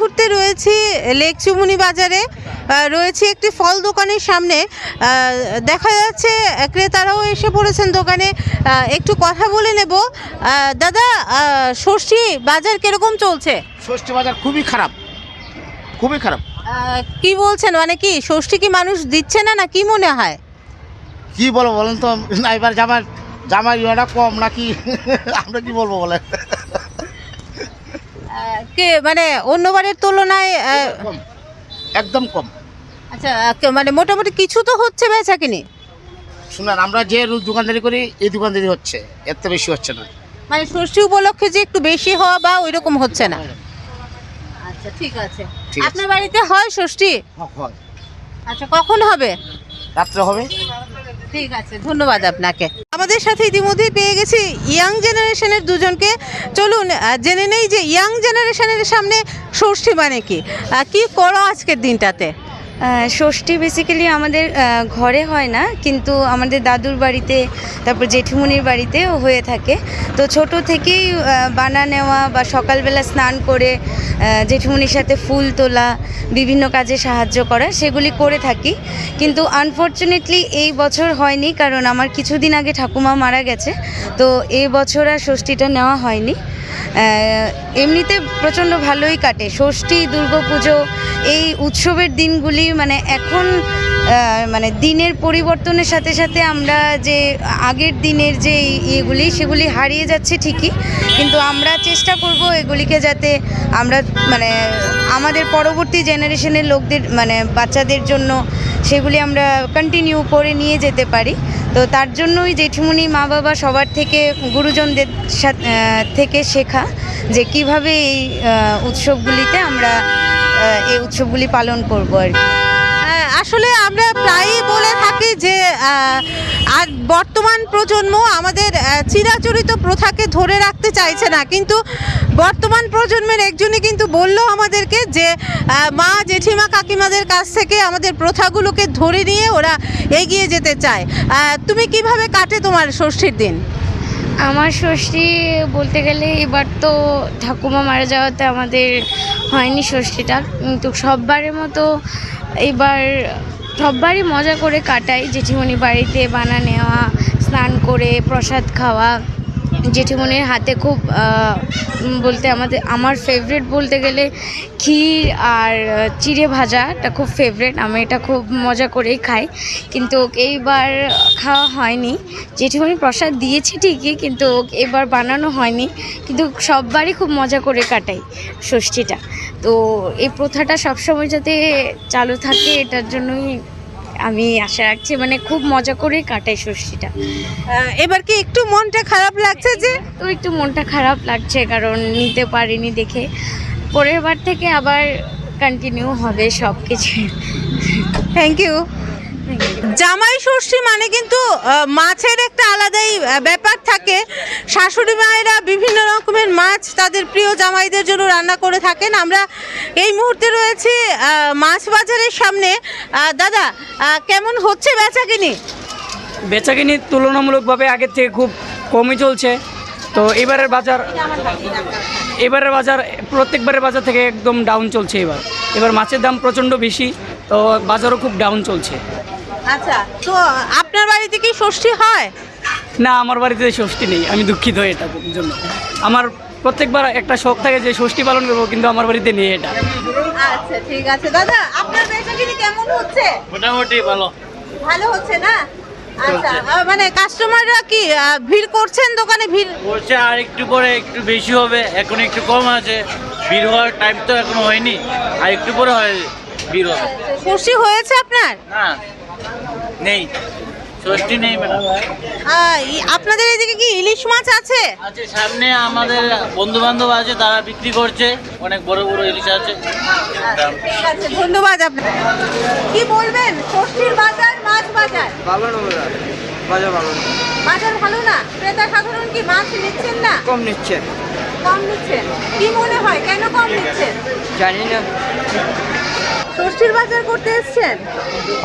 ঘুরতে রয়েছি লেক চুমুনি বাজারে। রয়েছে একটি ফল দোকানের সামনে। দেখা যাচ্ছে ক্রেতারাও এসে পড়েছেন দোকানে। একটু কথা বলে নেব। দাদা ষষ্ঠী বাজার কীরকম চলছে? ষষ্ঠী বাজার খুবই খারাপ। খুবই খারাপ। কি বলছেন? মানে কি ষষ্ঠী কি মানুষ দিচ্ছে না না কি মনে হয়? কি বলব বলেন তো? এবার জামার জামার ইয়েটা কম নাকি? আমরা কি বলব বলেন? কে মানে অন্যবারের তুলনায় একদম কম আচ্ছা মানে মোটামুটি কিছু তো হচ্ছে বেচা কিনি? শুনেন আমরা যে দোকানদারি করি এই দোকানদারি হচ্ছে এর তো বেশি হচ্ছে না। মানে ষষ্ঠী উপলক্ষে যে একটু বেশি হওয়া বা ওই রকম হচ্ছে না? আচ্ছা ঠিক আছে। ঠিক আছে। আপনার বাড়িতে হয় ষষ্ঠী? হয়। আচ্ছা কখন হবে? রাত্রে হবে। ঠিক আছে, ধন্যবাদ আপনাকে। আমাদের সাথে ইতিমধ্যেই পেয়ে গেছি ইয়াং জেনারেশনের দুজনকে। চলুন জেনে নেই যে ইয়াং জেনারেশনের সামনে ষষ্ঠী মানে কি। কি করো আজকের দিনটাতে? ষষ্ঠী বেসিক্যালি আমাদের ঘরে হয় না, কিন্তু আমাদের দাদুর বাড়িতে, তারপর জেঠিমুনির বাড়িতেও হয়ে থাকে। তো ছোট থেকেই বানা নেওয়া বা সকালবেলা স্নান করে জেঠিমুনির সাথে ফুল তোলা, বিভিন্ন কাজে সাহায্য করা, সেগুলি করে থাকি। কিন্তু আনফর্চুনেটলি এই বছর হয়নি, কারণ আমার কিছুদিন আগে ঠাকুমা মারা গেছে। তো এই বছর আর ষষ্ঠীটা নেওয়া হয়নি। এমনিতে প্রচণ্ড ভালোই কাটে। ষষ্ঠী, দুর্গাপুজো, এই উৎসবের দিনগুলি মানে এখন মানে দিনের পরিবর্তনের সাথে সাথে আমরা যে আগের দিনের যে ইয়েগুলি, সেগুলি হারিয়ে যাচ্ছে ঠিকই, কিন্তু আমরা চেষ্টা করব এগুলিকে যাতে আমরা মানে আমাদের পরবর্তী জেনারেশনের লোকদের মানে বাচ্চাদের জন্য সেগুলি আমরা কন্টিনিউ করে নিয়ে যেতে পারি। তো তার জন্যই জেঠিমণি মা বাবা সবার থেকে, গুরুজনদের থেকে শেখা যে কীভাবে এই উৎসবগুলিতে আমরা এই উৎসবগুলি পালন করব আর কি। আসলে আমরা প্রায়ই বলে থাকি যে আর বর্তমান প্রজন্ম আমাদের চিরাচরিত প্রথাকে ধরে রাখতে চাইছে না। কিন্তু বর্তমান প্রজন্মের একজনই কিন্তু বলল আমাদেরকে যে মা, জেঠিমা, কাকিমাদের কাছ থেকে আমাদের প্রথাগুলোকে ধরে নিয়ে ওরা এগিয়ে যেতে চায়। তুমি কীভাবে কাটে তোমার ষষ্ঠীর দিন? আমার ষষ্ঠী বলতে গেলে এবার তো ঠাকুমা মারা যাওয়াতে আমাদের হয়নি ষষ্ঠীটা কিন্তু সববারের মতো এবার সববারই মজা করে কাটাই জেঠিমণি বাড়িতে বানা নেওয়া, স্নান করে, প্রসাদ খাওয়া। জেঠিমণির হাতে খুব বলতে আমাদের, আমার ফেভারিট বলতে গেলে ক্ষীর আর চিড়ে ভাজাটা খুব ফেভারিট আমি এটা খুব মজা করেই খাই। কিন্তু এইবার খাওয়া হয়নি। জেঠিমণি প্রসাদ দিয়েছে ঠিকই, কিন্তু এবার বানানো হয়নি। কিন্তু সববারই খুব মজা করে কাটাই ষষ্ঠীটা। তো এই প্রথাটা সবসময় যাতে চালু থাকে, এটার জন্যই আমি আশা রাখছি মানে খুব মজা করে কাটাই ষষ্ঠীটা। এবার কি একটু মনটা খারাপ লাগছে যে? তো একটু মনটা খারাপ লাগছে কারণ নিতে পারিনি দেখে। পরের বার থেকে আবার কন্টিনিউ হবে সব কিছু থ্যাংক ইউ জামাই ষষ্ঠী মানে কিন্তু মাছের একটা আলাদাই ব্যাপার থাকে। শাশুড়ি মায়েরা বিভিন্ন রকমের মাছ তাদের প্রিয় জামাইদের জন্য রান্না করে থাকেন। আমরা এই মুহূর্তে রয়েছি মাছ বাজারের সামনে। দাদা কেমন হচ্ছে বেচাকিনি? বেচাকিনি তুলনামূলকভাবে আগের থেকে খুব কমই চলছে। তো এবারের বাজার এবারের বাজার, প্রত্যেকবারের বাজার থেকে একদম ডাউন চলছে এবার। এবার মাছের দাম প্রচণ্ড বেশি, তো বাজারও খুব ডাউন চলছে। আচ্ছা তো আপনার বাড়িতে কি ষষ্ঠী হয়? না আমার বাড়িতে ষষ্ঠী নেই। আমি দুঃখিত এটার জন্য। আমার প্রত্যেকবার একটা শখ থাকে যে ষষ্ঠী পালন করব কিন্তু আমার বাড়িতে নেই এটা। আচ্ছা ঠিক আছে। দাদা আপনার বেচাকিনি কেমন হচ্ছে? মোটামুটি ভালো। ভালো হচ্ছে না? আচ্ছা মানে কাস্টমাররা কি ভিড় করছেন দোকানে ভিড়? বলছে আর একটু পরে একটু বেশি হবে এখন একটু কম আছে। ভিড় হওয়ার টাইম তো এখনও হয়নি আর একটু পরে হয় ভিড় হবে। খুশি হয়েছে আপনার? না। নেই। ষষ্ঠী নেই ম্যাডাম। আপনাদের এদিকে কি ইলিশ মাছ আছে? আছে সামনে আমাদের বন্ধু বান্ধব আছে তারা বিক্রি করছে। অনেক বড় বড় ইলিশ আছে। ঠিক আছে ধন্যবাদ আপনার কি বলবেন? ষষ্ঠীর বাজার মাছ বাজার? ভালো না বাজার ভালো না। বাজার ভালো না? ক্রেতা সাধারণ কি মাছ নিচ্ছেন না? কম নিচ্ছে কম নিচ্ছেন। কি মনে হয় কেন কম নিচ্ছেন? জানি না। ষষ্ঠীর বাজার করতে এসেছেন?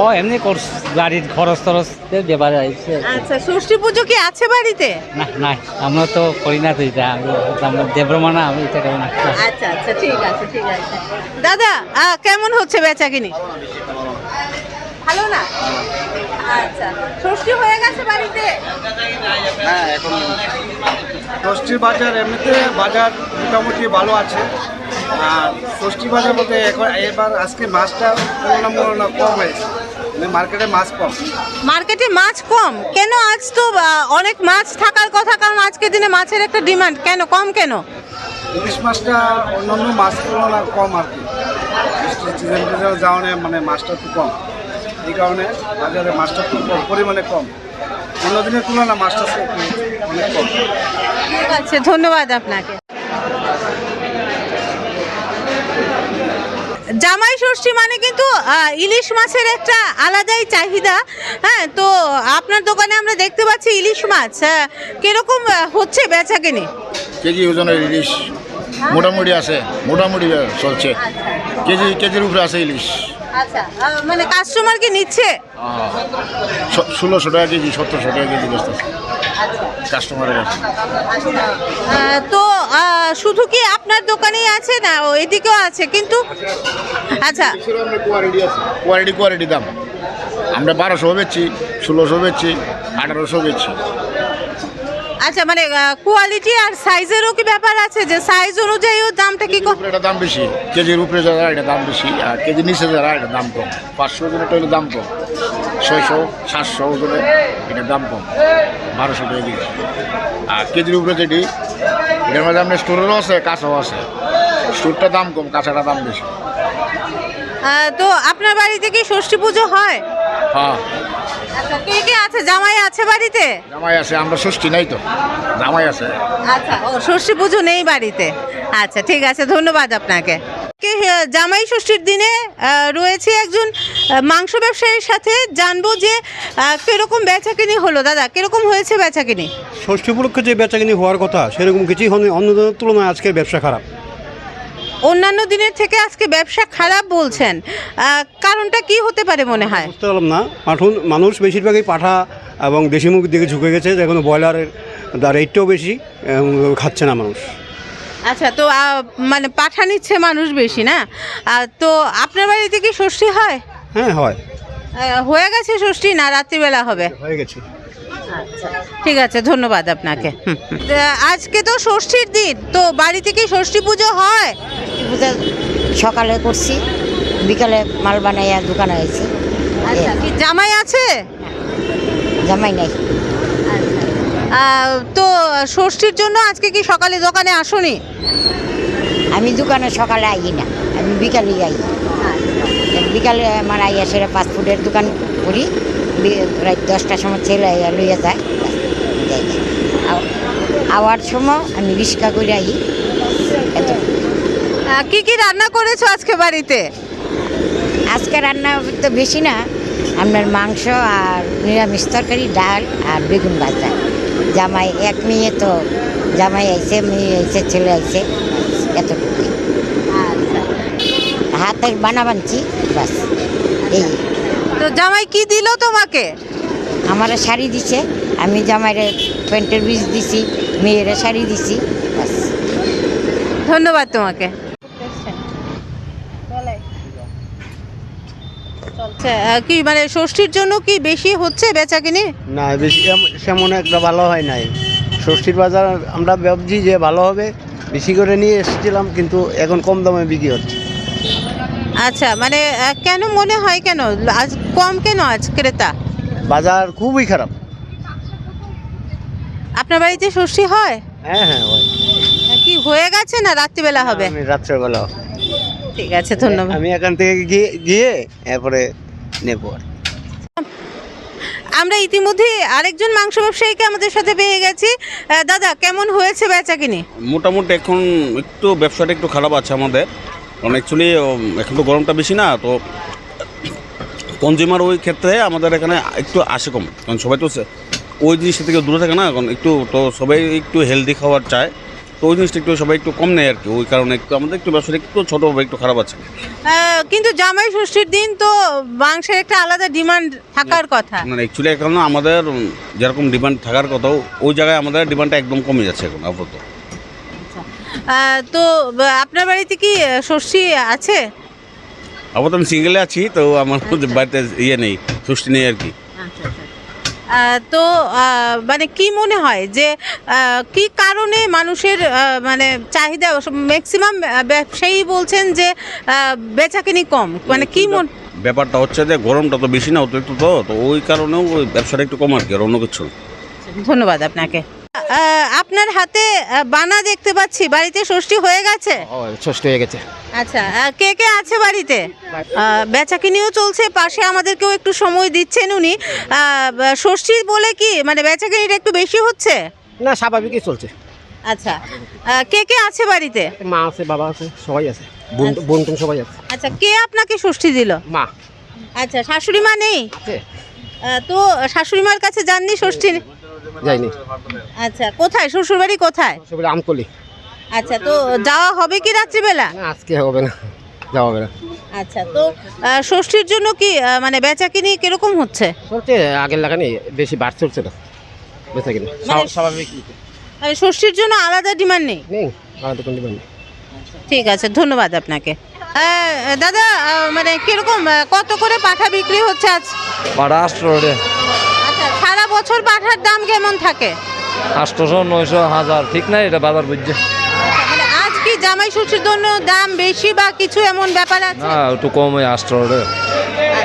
ও এমনি কোর্স গাড়ির খরচ টরচ ব্যাপারে আইছে। আচ্ছা ষষ্ঠী পুজো কি আছে বাড়িতে? না না আমরা তো করি না তো এটা আমি আমরা দেব্রমানা আমি এটা করি না। আচ্ছা আচ্ছা ঠিক আছে ঠিক আছে। দাদা কেমন হচ্ছে বেচাকিনি? ভালো না? আচ্ছা ষষ্ঠী হয়ে গেছে বাড়িতে? ষষ্ঠী বাজার এমনিতে বাজার মোটামুটি ভালো আছে। আর ষষ্ঠী বাজার মধ্যে এখন এবার আজকে মাছটা তুলনামূলক কম হয়েছে। মানে মার্কেটে মাছ কম। মার্কেটে মাছ কম। কেন আজ তো অনেক মাছ থাকার কথা কারণ আজকের দিনে মাছের একটা ডিমান্ড। কেন কম কেন? ইলিশ মাছটা অন্যান্য মাছ তুলনা কম আর কি। সিজন টিজন মানে মাছটা একটু কম। এই কারণে বাজারে মাছটা খুব কম পরিমাণে কম। অন্য দিনের তুলনা মাছটা অনেক কম। ঠিক আছে ধন্যবাদ আপনাকে। জামাই ষষ্ঠী মানে কিন্তু ইলিশ মাছের একটা আলাদাই চাহিদা। হ্যাঁ তো আপনার দোকানে আমরা দেখতে পাচ্ছি ইলিশ মাছ। হ্যাঁ, কীরকম হচ্ছে বেচাকেনি কেজি ওজনের ইলিশ মোটামুটি আছে মোটামুটি চলছে। কেজি কেজির উপরে আছে ইলিশ। আচ্ছা মানে কাস্টমার কি নিচ্ছে? ষোলোশো টাকা কেজি সতেরোশো টাকা কেজি বেচতেছে। কাস্টমারের কাছে। তো শুধু কি আপনার দোকানেই আছে না এদিকেও আছে কিন্তু আচ্ছা। কোয়ালিটি কোয়ালিটি দাম। আমরা বারোশো বেচছি ষোলোশো বেচছি আঠারোশো বেচছি আচ্ছা মানে কোয়ালিটি আর সাইজেরও কি ব্যাপার আছে? যে সাইজ অনুযায়ীও দামটা কি কম? এটা দাম বেশি। কেজির উপরে যারা এটা দাম বেশি আর কেজি নিচে যারা এটা দাম কম। পাঁচশো ওজনের হলে দাম কম। ছয়শো সাতশো ওজনে এটা দাম কম বারোশো টাকা কেজি। আর কেজির উপরে যেটি এটার মধ্যে আপনার স্টোরেরও আছে কাঁচাও আছে। স্টোরটা দাম কম কাঁচাটা দাম বেশি। তো আপনার বাড়িতে কি ষষ্ঠী পুজো হয়? হ্যাঁ। আচ্ছা কে কে আছে? জামাই আছে বাড়িতে? জামাই আছে আমরা ষষ্ঠী নাই তো জামাই আছে। আচ্ছা ও ষষ্ঠী পুজো নেই বাড়িতে। আচ্ছা ঠিক আছে ধন্যবাদ আপনাকে। জামাই ষষ্ঠীর দিনে রয়েছে একজন মাংস ব্যবসায়ীর সাথে জানব যে কীরকম বেচাকিনি হলো। দাদা কীরকম হয়েছে বেচাকিনি? ষষ্ঠী উপলক্ষে যে বেচাকিনি হওয়ার কথা সেরকম কিছুই হয়নি। অন্য দিনের তুলনায় আজকের ব্যবসা খারাপ। অন্যান্য দিনের থেকে আজকে ব্যবসা খারাপ বলছেন। কারণটা কি হতে পারে মনে হয়? বুঝতে পারলাম না। পাঠুন মানুষ বেশিরভাগই পাঠা এবং দেশি মুখ দিকে ঝুঁকে গেছে যেখানে ব্রয়লারের রেটটাও বেশি খাচ্ছে না মানুষ। আচ্ছা তো মানে পাঠা নিচ্ছে মানুষ বেশি না? তো আপনার বাড়িতে কি ষষ্ঠী হয়? হ্যাঁ হয়। হয়ে গেছে ষষ্ঠী না রাত্রিবেলা হবে? হয়ে গেছে। ঠিক আছে ধন্যবাদ আপনাকে। আজকে তো ষষ্ঠীর দিন তো বাড়িতে কি ষষ্ঠী পুজো হয়? পূজা সকালে করছি বিকালে মাল বানাইয়া দোকানে আইছি। আচ্ছা কি জামাই আছে? জামাই নাই। তো ষষ্ঠীর জন্য আজকে কি সকালে দোকানে আসনি? আমি দোকানে সকালে আই না আমি বিকালে আই বিকালে আমার আইয়া সেটা ফাস্টফুডের দোকান করি প্রায় দশটার সময় ছেলে আইয়া লইয়া যায় যাই। আওয়ার সময় আমি রিক্সা করে আই এত। কি কি রান্না করেছ আজকে বাড়িতে? আজকে রান্না তো বেশি না আপনার মাংস আর নিরামিষ তরকারি ডাল আর বেগুন ভাজা। জামাই এক মেয়ে তো জামাই আইছে মেয়ে আইছে ছেলে আইছে এতটুকুই। হাতের বানা বানছি বাস এই। তো জামাই কি দিল তোমাকে? আমার শাড়ি দিছে আমি জামাইরে প্যান্টের বীজ দিছি মেয়েরা শাড়ি দিছি বাস। ধন্যবাদ তোমাকে। আচ্ছা, কি মানে ষষ্ঠীর জন্য কি বেশি হচ্ছে বেচাকিনি? না বেশি সেমন একটা ভালো হয় নাই। ষষ্ঠীর বাজার আমরা ভাবছি যে ভালো হবে বেশি করে নিয়ে এসেছিলাম কিন্তু এখন কম দামে বিক্রি হচ্ছে। আচ্ছা মানে কেন মনে হয় কেন? আজ কম কেন আজ ক্রেতা? বাজার খুবই খারাপ। আপনার বাড়িতে ষষ্ঠী হয়? হ্যাঁ হ্যাঁ হয়। কি হয়ে গেছে না রাত্রিবেলা হবে? রাত্রেবেলা। ঠিক আছে ধন্যবাদ। আমি এখান থেকে গিয়ে গিয়ে এরপরে নেব আর আমরা ইতিমধ্যে আরেকজন মাংস ব্যবসায়ীকে আমাদের সাথে পেয়ে গেছি। দাদা কেমন হয়েছে বেচাকিনি? মোটামুটি এখন একটু ব্যবসাটা একটু খারাপ আছে আমাদের। কারণ অ্যাকচুয়ালি এখন তো গরমটা বেশি না তো কনজিউমার ওই ক্ষেত্রে আমাদের এখানে একটু আসে কম। কারণ সবাই তো সে- ওই জিনিসটা থেকে দূরে থাকে না এখন একটু তো সবাই একটু হেলদি খাবার চায়। তো ওই জিনিসটা একটু সবাই একটু কম নেয় আর কি ওই কারণে একটু আমাদের একটু ব্যবসাটা একটু ছোটোভাবে একটু খারাপ আছে। কিন্তু জামাই ষষ্ঠীর দিন তো মাংসের একটা আলাদা ডিমান্ড থাকার কথা। মানে অ্যাকচুয়ালি এখন আমাদের যেরকম ডিমান্ড থাকার কথা ওই জায়গায় আমাদের ডিমান্ডটা একদম কমে যাচ্ছে এখন আপাতত। আহ, তো আপনার বাড়িতে কি ষষ্ঠী আছে? আপাতত আমি সিঙ্গেলে আছি তো আমার মধ্যে বাড়িতে ইয়ে নেই সুষ্টি নেই আর কি। তো মানে কি মনে হয় যে কি কারণে মানুষের মানে চাহিদা ম্যাক্সিমাম ব্যবসায়ী বলছেন যে বেচাকেনি কম? মানে কি মন ব্যাপারটা হচ্ছে যে গরমটা তো বেশি না অতিরিক্ত তো তো ওই কারণেও ওই ব্যবসাটা একটু কম আর কি আর অন্য কিছু ধন্যবাদ আপনাকে। আপনার হাতে বানা দেখতে পাচ্ছি। বাড়িতে ষষ্ঠী হয়ে গেছে? ষষ্ঠী হয়ে গেছে। আচ্ছা কে কে আছে বাড়িতে? বেচাকিনিও চলছে পাশে আমাদেরকেও একটু সময় দিচ্ছেন উনি। ষষ্ঠী বলে কি মানে বেচাকিনিটা একটু বেশি হচ্ছে? না স্বাভাবিকই চলছে। আচ্ছা কে কে আছে বাড়িতে? মা আছে বাবা আছে সবাই আছে। বোন বোন টোন সবাই আছে। আচ্ছা কে আপনাকে ষষ্ঠী দিল? মা। আচ্ছা শাশুড়ি মা নেই? তো শাশুড়ি মার কাছে যাননি ষষ্ঠী? যাইনি। আচ্ছা কোথায়? শ্বশুর বাড়ি কোথায়? সবাই আমতলি আচ্ছা তো যাওয়া হবে কি রাত্রিবেলা? আজকে হবে না। যাওয়া হবে না। আচ্ছা তো ষষ্ঠীর জন্য কি মানে বেচাকিনি কীরকম হচ্ছে? চলছে আগের লাগা নেই বেশি বাড় চলছে না। বেঁচে কিনা মানে- স্বাভাবিক মানে ষষ্ঠীর জন্য আলাদা ডিমান্ড নেই? নেই আলাদা কোনো ডিমান্ড নেই। ঠিক আছে ধন্যবাদ আপনাকে। দাদা মানে কীরকম কত করে পাঠা বিক্রি হচ্ছে আজ? পাড়া আষ্টশো আচ্ছা সারা বছর পাঠার দাম কেমন থাকে? আষ্টশো নয়শো হাজার। ঠিক নাই এটা বাজার বুঝছে। মানে আজ কি জামাই ষষ্ঠীর জন্য দাম বেশি বা কিছু এমন ব্যাপার আছে? না একটু কম ওই আষ্টশো